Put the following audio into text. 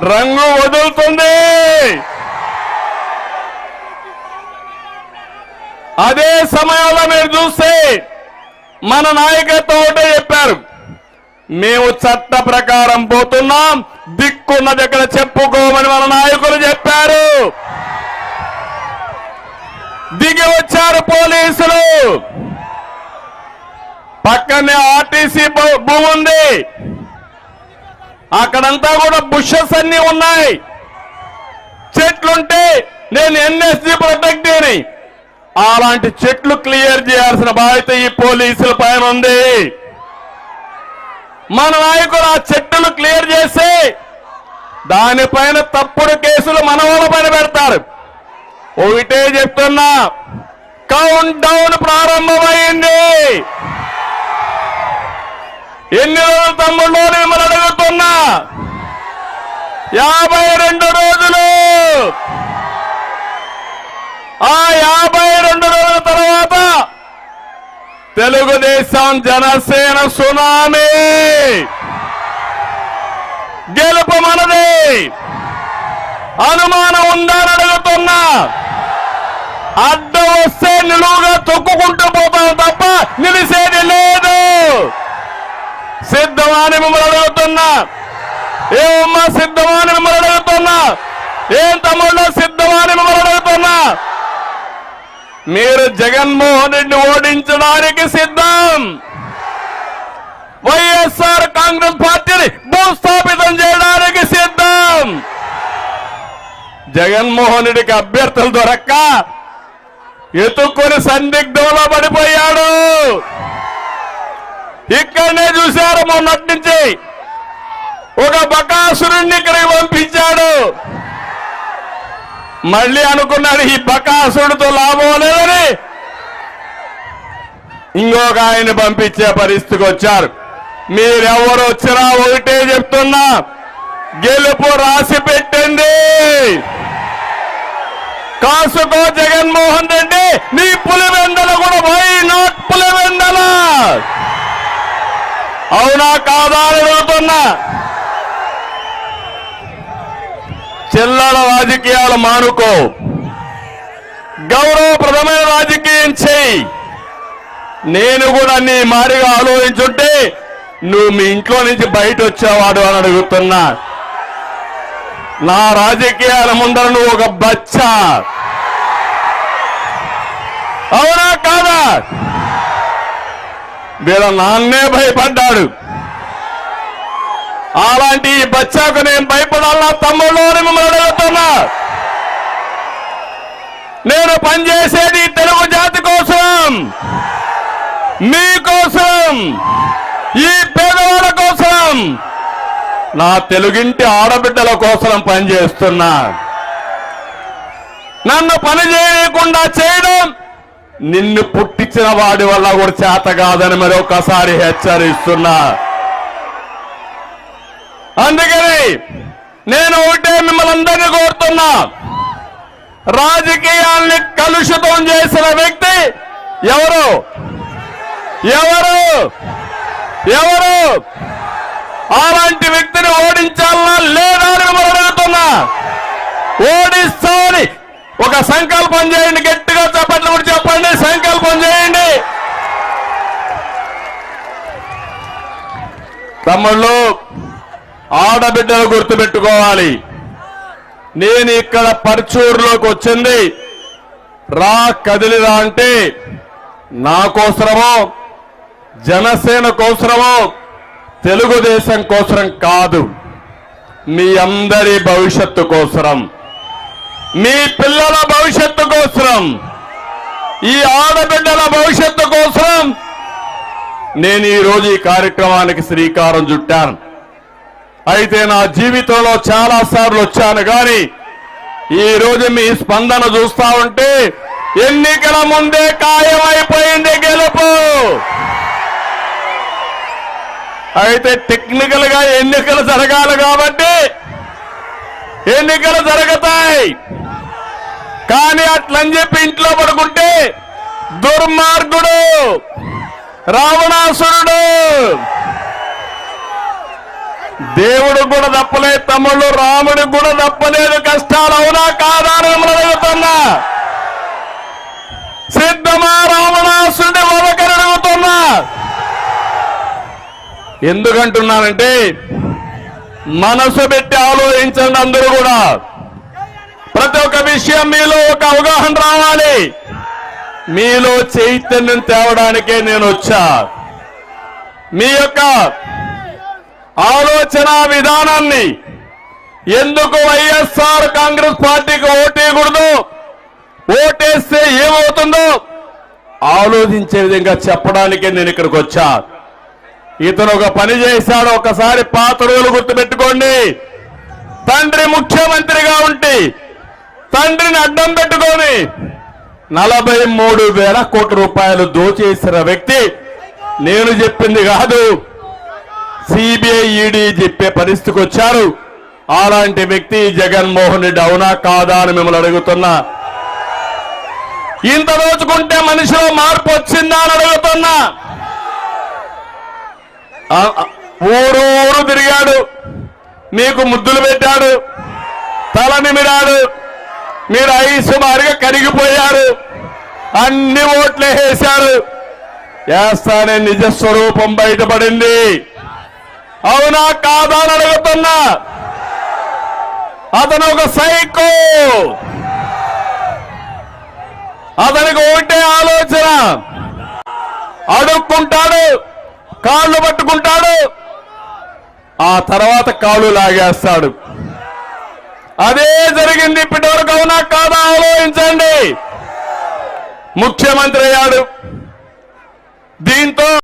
రంగు వదులుతుంది. అదే సమయంలో మీరు చూస్తే మన నాయకత్వం ఒకటే చెప్పారు. మేము చట్ట ప్రకారం పోతున్నాం. దిక్కున్న దగ్గర చెప్పుకోమని మన నాయకులు చెప్పారు. దిగి వచ్చారు పోలీసులు. పక్కనే ఆర్టీసీ భూ- భూమి ఉంది అక్కడంతా కూడా బుషెస్ అన్ని ఉన్నాయి. చెట్లుంటే నేను ఎన్ఎస్జి ప్రొటెక్టివ్ని అలాంటి చెట్లు క్లియర్ చేయాల్సిన బాధ్యత ఈ పోలీసుల పైన ఉంది. మన నాయకులు ఆ చెట్టులు క్లియర్ చేసి దానిపైన తప్పుడు కేసులు మన వాళ్ళ పైన పెడతారు. ఒకటే చెప్తున్నా కౌంట్ డౌన్ ప్రారంభమైంది. ఎన్ని రోజులు తమ్ముళ్ళు మిమ్మల్ని అడుగుతున్నా? యాభై రెండు రోజులు. ఆ యాభై రెండు రోజుల తర్వాత తెలుగుదేశం జనసేన సునామీ. గెలుపు మనది. అనుమానం ఉందని అడుగుతున్నా. అడ్డం వస్తే నిలువుగా తొక్కుకుంటూ పోతాం తప్ప నిలిసేది లేదు. సిద్ధమాని మిమ్మల్ని అడుగుతున్నా. ఏమమ్మా సిద్ధమాని మిమ్మల్ని అడుగుతున్నా? ఏం తమ్ముళ్ళు సిద్ధమాని మిమ్మల్ని అడుగుతున్నా? మీరు జగన్మోహన్ రెడ్డి ఓడించడానికి సిద్ధం. వైఎస్ఆర్ కాంగ్రెస్ పార్టీని భూస్థాపితం చేయడానికి సిద్ధం. జగన్మోహన్ రెడ్డికి అభ్యర్థులు దొరక్క ఎత్తుక్కొని సందిగ్ధంలో పడిపోయాడు. ఇక్కడనే చూశారు మొన్నటి నుంచి. ఒక బకాసురుణ్ణి ఇక్కడికి పంపించాడు. మళ్ళీ అనుకున్నాడు ఈ బకాసుడితో లాభం లేదని. ఇంకొక ఆయన పంపించే పరిస్థితికి వచ్చారు. మీరెవరు వచ్చినా ఒకటే చెప్తున్నా. గెలుపు రాసి పెట్టండి. కాసుకో జగన్మోహన్ రెడ్డి నీ పులివెందల కూడా అవునా కాదా అని అడుగుతున్నా చిల్లర రాజకీయాలు మానుకో. గౌరవప్రదమైన రాజకీయం చేయి. నేను కూడా నీ మారిగా ఆలోచించుంటే నువ్వు మీ ఇంట్లో నుంచి బయట వచ్చేవాడు అని అడుగుతున్నా. నా రాజకీయాల ముందర నువ్వు ఒక బచ్చ. అవునా కాదా? వీళ్ళ నాన్నే భయపడ్డాడు. అలాంటి ఈ బచ్చాకు నేను భయపడాలా? తమ్ముళ్ళు మిమ్మల్ని అడుగుతున్నా. నేను పనిచేసేది తెలుగు జాతి కోసం. మీకోసం. ఈ పేదవాళ్ళ కోసం. నా తెలుగింటి ఆడబిడ్డల కోసం పనిచేస్తున్నా. నన్ను పని చేయకుండా చేయడం నిన్ను పుట్టించిన వాడి వల్ల కూడా చేత కాదని మరొకసారి హెచ్చరిస్తున్నా. అందుకని నేను ఒకటే మిమ్మల్ని అందరినీ కోరుతున్నా. రాజకీయాల్ని కలుషితం చేసిన వ్యక్తి ఎవరు? ఎవరు? ఎవరు? అలాంటి వ్యక్తిని ఓడించాలన్నా లేదా అని మిమ్మల్ని అడుగుతున్నా. ఓడిస్తామని ఒక సంకల్పం చేయండి గట్టిగా చెప్పట్లు కూడా చెప్పండి సంకల్పం చేయండి. తమ్ముళ్ళు ఆడబిడ్డలు గుర్తుపెట్టుకోవాలి. నేను ఇక్కడ పర్చూరులోకి వచ్చింది. రా కదిలిరా అంటే నాకోసరమో జనసేన కోసరమో తెలుగుదేశం కోసరం కాదు. మీ అందరి భవిష్యత్తు కోసరం. మీ పిల్లల భవిష్యత్తు కోసరం. ఈ ఆడబిడ్డల భవిష్యత్తు కోసం నేను ఈరోజు ఈ కార్యక్రమానికి శ్రీకారం చుట్టాను. అయితే నా జీవితంలో చాలా సార్లు వచ్చాను కానీ ఈ రోజు మీ స్పందన చూస్తా ఉంటే ఎన్నికల ముందే ఖాయమైపోయింది గెలుపు. అయితే టెక్నికల్గా ఎన్నికలు జరగాలి కాబట్టి ఎన్నికలు జరుగుతాయి. కానీ అట్లని చెప్పి ఇంట్లో పడుకుంటే దుర్మార్గుడు రావణాసురుడు. దేవుడు కూడా తప్పలేదు తమ్ముళ్ళు రాముడికి కూడా తప్పలేదు కష్టాలు అవునా కాదా అడుగుతున్నా. సిద్ధమా రావణాసుడి వదకని అడుగుతున్నా. ఎందుకంటున్నానంటే మనసు పెట్టి ఆలోచించండి అందరూ కూడా. ప్రతి ఒక్క విషయం మీలో ఒక అవగాహన రావాలి. మీలో చైతన్యం తేవడానికే నేను వచ్చా. మీ యొక్క ఆలోచన విధానాన్ని ఎందుకు వైఎస్ఆర్ కాంగ్రెస్ పార్టీకి ఓటేయకూడదు? ఓటేస్తే ఏమవుతుందో ఆలోచించే విధంగా చెప్పడానికే నేను ఇక్కడికి వచ్చా. ఇతను ఒక పని చేశాడు ఒకసారి పాత రోజులు గుర్తుపెట్టుకోండి. తండ్రి ముఖ్యమంత్రిగా ఉంటే తండ్రిని అడ్డం పెట్టుకొని నలభై మూడు వేల కోట్ల రూపాయలు దోచేసిన వ్యక్తి నేను చెప్పింది కాదు. సిబిఐ ఈడీ చెప్పే పరిస్థితికి వచ్చారు. అలాంటి వ్యక్తి జగన్మోహన్ రెడ్డి అవునా కాదా అని మిమ్మల్ని అడుగుతున్నా. ఇంత రోజుకుంటే మనిషిలో మార్పు వచ్చిందా అని అడుగుతున్నా. ఊరు ఊరు తిరిగాడు. మీకు ముద్దులు పెట్టాడు. తల నిమిడాడు మీరు ఐసుమారిగా కరిగిపోయారు. అన్ని ఓట్లు వేశారు. వేస్తానే నిజ స్వరూపం బయటపడింది. అవునా కాదా అని అడుగుతున్నా. అతను ఒక సైకో. అతనికి ఒకటే ఆలోచన. అడుక్కుంటాడు కాళ్ళు పట్టుకుంటాడు ఆ తర్వాత కాళ్ళు లాగేస్తాడు. అదే జరిగింది ఇప్పటి వరకు అవునా కాదా? ఆలోచించండి. ముఖ్యమంత్రి అయ్యాడు. దీంతో